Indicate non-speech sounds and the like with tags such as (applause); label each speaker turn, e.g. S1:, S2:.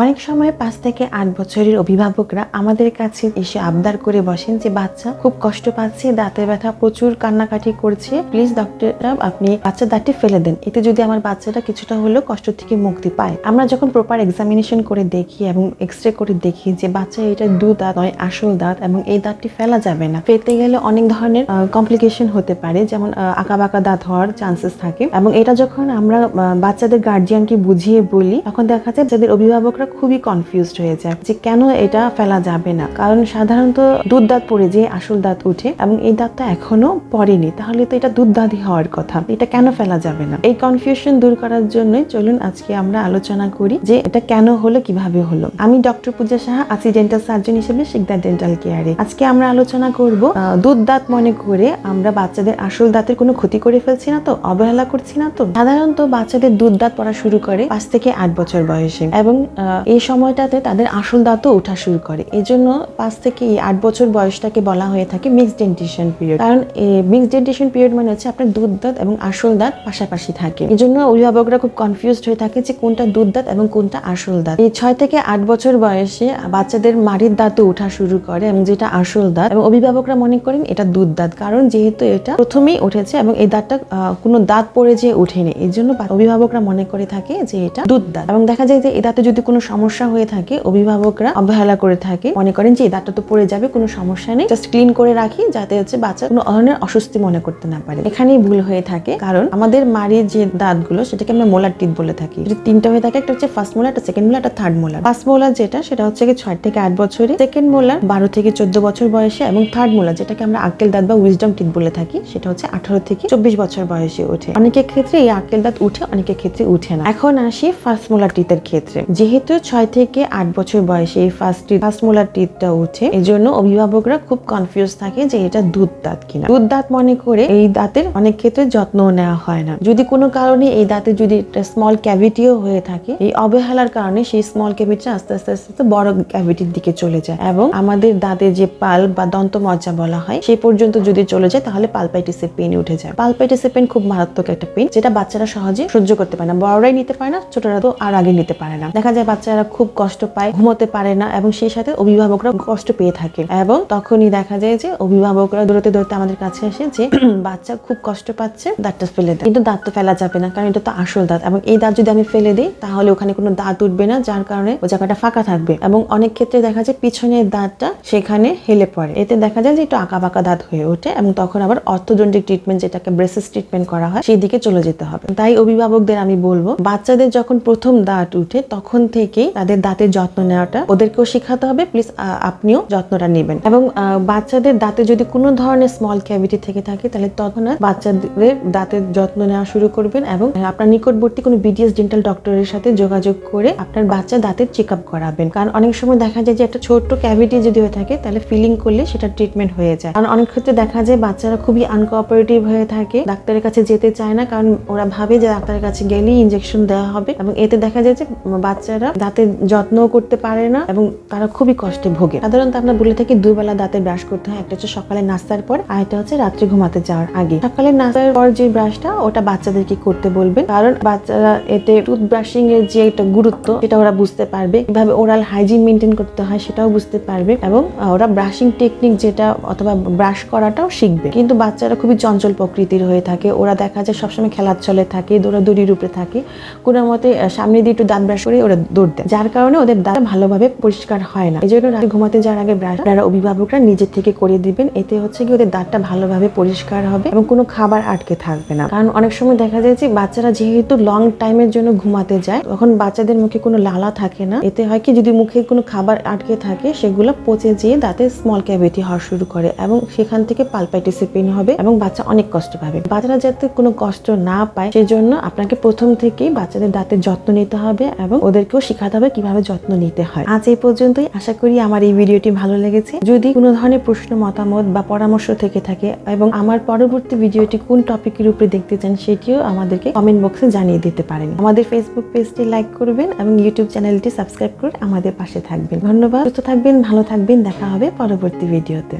S1: অনেক সময় পাঁচ থেকে আট বছরের অভিভাবকরা আমাদের কাছে এসে আবদার করে বসেন যে, বাচ্চা, খুব কষ্ট পাচ্ছে, দাঁতে ব্যথা, প্রচুর কান্নাকাটি করছে। প্লিজ ডক্টর আপনি বাচ্চার দাঁতটি ফেলে দেন। এতে যদি আমার বাচ্চাটা কিছুটা হলেও কষ্ট থেকে মুক্তি পায়। আমরা যখন প্রপার এক্সামিনেশন করে দেখি এবং এক্স রে করে দেখি যে, বাচ্চা, এটা দু দাঁত নয়, আসল দাঁত এবং এই দাঁতটি ফেলা যাবে না। ফেলতে গেলে অনেক ধরনের কমপ্লিকেশন হতে পারে। যেমন আঁকা বাঁকা দাঁত হওয়ার চান্সেস থাকে। এবং এটা যখন আমরা বাচ্চাদের গার্জিয়ানকে বুঝিয়ে বলি, তখন দেখা যায় যাদের অভিভাবকরা খুবই কনফিউজড হয়ে যায় যে কেন এটা ফেলা যাবে না? কারণ সাধারণত দুধ দাঁত পড়ে যে আসল দাঁত উঠে এবং এই দাঁতটা এখনও পড়েনি। তাহলে তো এটা দুধ দাঁতই হওয়ার কথা। এটা কেন ফেলা যাবে না? এই কনফিউশন দূর করার জন্যই চলুন আজকে আমরা আলোচনা করি যে এটা কেন হলো, কীভাবে হলো। আমি ডক্টর পূজা সাহা, আছি ডেন্টাল সার্জন হিসেবে শিকদার ডেন্টাল কেয়ারে আজকে আমরা আলোচনা করব দুধ দাঁত মনে করে আমরা বাচ্চাদের আসল দাঁতের কোনো ক্ষতি করে ফেলছি না তো? অবহেলা করছি না তো? সাধারণত বাচ্চাদের দুধ দাঁত পড়া শুরু করে পাঁচ থেকে আট বছর বয়সে এবং এই সময়টাতে তাদের আসল দাঁতও ওঠা শুরু করে। এই জন্য পাঁচ থেকে আট বছর বয়সটাকে বলা হয়ে থাকে মিক্সড ডেন্টিশন পিরিয়ড কারণ মিক্সড ডেন্টিশন পিরিয়ড মানে হচ্ছে আপনার দুধ দাঁত এবং আসল দাঁত পাশাপাশি থাকে। এই জন্য অভিভাবকরা খুব কনফিউজড হয়ে থাকে যে কোনটা দুধ দাঁত এবং কোনটা আসল দাঁত। এই ছয় থেকে আট বছর বয়সে বাচ্চাদের মাড়ির দাঁতও ওঠা শুরু করে এবং যেটা আসল দাঁত এবং অভিভাবকরা মনে করেন এটা দুধ দাঁত। কারণ যেহেতু এটা প্রথমেই উঠেছে এবং এই দাঁতটা কোনো দাঁত পড়ে যে উঠেনি এই জন্য অভিভাবকরা মনে করে থাকে যে এটা দুধ দাঁত। এবং দেখা যায় যে এই দাঁতে যদি কোনো সমস্যা হয়ে থাকে, অভিভাবকরা অবহেলা করে থাকে। মনে করেন যে দাঁতটা তো পড়ে যাবে, কোনো সমস্যা নেই। জাস্ট ক্লিন করে রাখি, যাতে হচ্ছে বাচ্চা কোনো ধরনের অস্বস্তি মনে করতে না পারে। এখানেই ভুল হয়ে থাকে। কারণ আমাদের মাড়ির যে দাঁতগুলো, সেটাকে আমরা মোলার টিথ বলে থাকি। তিনটা হয়ে থাকে, একটা হচ্ছে ফার্স্ট মোলার একটা সেকেন্ড মোলার একটা থার্ড মোলার ফার্স্ট মোলার যেটা, সেটা হচ্ছে ছয় থেকে আট বছরে। সেকেন্ড মোলার বারো থেকে চোদ্দ বছর বয়সে। এবং থার্ড মোলার যেটাকে আমরা আক্কেল দাঁত বা উইজডম টিথ বলে থাকি, সেটা হচ্ছে আঠারো থেকে চব্বিশ বছর বয়সে ওঠে। অনেকের ক্ষেত্রে এই আক্কেল দাঁত উঠে, অনেকের ক্ষেত্রে উঠে না। এখন আসি ফার্স্ট মোলার টিথের ক্ষেত্রে। যেহেতু ছয় থেকে আট বছর বয়সে এই ফার্স্ট ফার্স্ট মোলার টিথটা উঠে এই জন্য অভিভাবকরা খুব কনফিউজ থাকে যে এটা দুধ দাঁত কিনা। দুধ দাঁত মনে করে এই দাঁতের অনেক ক্ষেত্রে যত্ন নেওয়া হয় না। যদি কোনো কারণে এই দাঁতে যদি একটা স্মল ক্যাভিটিও হয়ে থাকে, এই অবহেলার কারণে সেই স্মল ক্যাভিটি আস্তে আস্তে আস্তে আস্তে বড় ক্যাভিটির দিকে চলে যায় এবং আমাদের দাঁতের যে পাল বা দন্ত মজ্জা বলা হয় সেই পর্যন্ত যদি চলে যায়, তাহলে পালপাইটিসের পেন উঠে যায়। পালপাইটিসের পেন খুব মারাত্মক একটা পেন যেটা বাচ্চারা সহজে সহ্য করতে পারে না। বড়রাই নিতে পারে না, ছোটরা তো আর আগে নিতে পারে না। দেখা যায় বাচ্চারা খুব কষ্ট পায়, ঘুমোতে পারে না এবং সেই সাথে অভিভাবকরা কষ্ট পেয়ে থাকে। এবং তখনই দেখা যায় যে অভিভাবকরা দৌড়তে দৌড়তে আমাদের কাছে আসে যে, (clears throat) বাচ্চা খুব কষ্ট পাচ্ছে, দাঁতটা ফেলে দেয় কিন্তু দাঁত তো ফেলা যাবে না, কারণ এটা তো আসল দাঁত। এবং এই দাঁত যদি আমি ফেলে দিই, তাহলে ওখানে কোনো দাঁত উঠবে না, যার কারণে ওই জায়গাটা ফাঁকা থাকবে। এবং অনেক ক্ষেত্রে দেখা যায় পিছনের দাঁতটা সেখানে হেলে পড়ে। এতে দেখা যায় যে একটু আঁকা বাঁকা দাঁত হয়ে ওঠে এবং তখন আবার অর্থোডন্টিক ট্রিটমেন্ট যেটাকে ব্রেসেস ট্রিটমেন্ট করা হয় সেই দিকে চলে যেতে হবে। তাই অভিভাবকদের আমি বলব, বাচ্চাদের যখন প্রথম দাঁত উঠে, তখন থেকেই তাদের দাঁতের যত্ন নেওয়াটা ওদেরকেও শেখাতে হবে। প্লিজ আপনিও যত্নটা নেবেন। এবং বাচ্চাদের দাঁতে যদি কোনো ধরনের স্মল ক্যাভিটি থেকে থাকে, তাহলে তখন বাচ্চাদের দাঁতের যত্ন নেওয়া শুরু করবেন এবং আপনার নিকটবর্তী কোনো বিডিএস ডেন্টাল ডক্টরের সাথে যোগাযোগ করে আপনার বাচ্চা দাঁতের চেক আপ করাবেন। কারণ অনেক সময় দেখা যায় যে একটা ছোট্ট ক্যাভিটি যদি হয়ে থাকে, তাহলে ফিলিং করলে সেটা ট্রিটমেন্ট হয়ে যায়। কারণ অনেক ক্ষেত্রে দেখা যায় বাচ্চারা খুবই আনকোঅপারেটিভ হয়ে থাকে, ডাক্তারের কাছে যেতে চায় না, কারণ ওরা ভাবে যে ডাক্তারের কাছে গেলেই ইনজেকশন দেওয়া হবে। এবং এতে দেখা যায় যে বাচ্চারা দাঁতের যত্ন করতে পারে না এবং তারা খুবই কষ্টে ভোগে। সাধারণত আমরা বলে থাকি দুবেলা দাঁতে ব্রাশ করতে হয়, একটা হচ্ছে সকালে নাস্তার পর, আর একটা হচ্ছে রাত্রে ঘুমাতে যাওয়ার আগে। সকালে নাস্তার পর যে ব্রাশটা, ওটা বাচ্চাদেরকে করতে বলবেন। কারণ বাচ্চারা এতে টুথ ব্রাশিং এর যে একটা গুরুত্ব, সেটা ওরা বুঝতে পারবে। কীভাবে ওরাল হাইজিন মেনটেন করতে হয়, সেটাও বুঝতে পারবে এবং ওরা ব্রাশিং টেকনিক যেটা, অথবা ব্রাশ করাটাও শিখবে। কিন্তু বাচ্চারা খুবই চঞ্চল প্রকৃতির হয়ে থাকে। ওরা দেখা যায় সবসময় খেলার চলে থাকে, দৌড়াদৌড়ির উপরে থাকে। কোনো মতে সামনে দিয়ে একটু দাঁত ব্রাশ করে ওরা দৌড় দেয়। যার কারণে ওদের দাঁত ভালোভাবে পরিষ্কার হয় না। এই জন্য রাতে ঘুমাতে যাওয়ার আগে ব্রাশ আপনারা অভিভাবকরা নিজের থেকে করে দিবেন। এতে হচ্ছে কি ওদের দাঁতটা ভালোভাবে পরিষ্কার হবে এবং কোনো খাবার আটকে থাকবে না। কারণ অনেক সময় দেখা যায় যে বাচ্চারা যেহেতু লং টাইমের জন্য ঘুমাতে যায়, তখন বাচ্চাদের মুখে কোনো লালা থাকে না। এতে হয় কি যদি মুখে কোনো খাবার আটকে থাকে, সেগুলো পচে যেয়ে দাঁতে স্মল ক্যাভিটি হওয়া শুরু করে এবং সেখান থেকে পালপাইটিসে পেন হবে এবং বাচ্চা অনেক কষ্ট পাবে। বাচ্চারা যাতে কোনো কষ্ট না পায়, সেজন্য আপনাকে প্রথম থেকেই বাচ্চাদের দাঁতের যত্ন নিতে হবে এবং ওদেরকেও শেখাতে হবে, কীভাবে যত্ন নিতে হয়। আজ এই পর্যন্তই। আশা করি আমার এই ভিডিওটি ভালো লেগেছে। যদি কোনো ধরনের প্রশ্ন, মতামত বা পরামর্শ থেকে থাকে এবং আমার পরবর্তী ভিডিওটি কোন টপিকের উপরে দেখতে চান, সেটিও আমাদেরকে কমেন্ট বক্সে জানিয়ে দিতে পারেন। আমাদের ফেসবুক পেজটি লাইক করবেন এবং ইউটিউব চ্যানেলটি সাবস্ক্রাইব করে আমাদের পাশে থাকবেন। ধন্যবাদ। সুস্থ থাকবেন, ভালো থাকবেন। দেখা হবে পরবর্তী ভিডিওতে।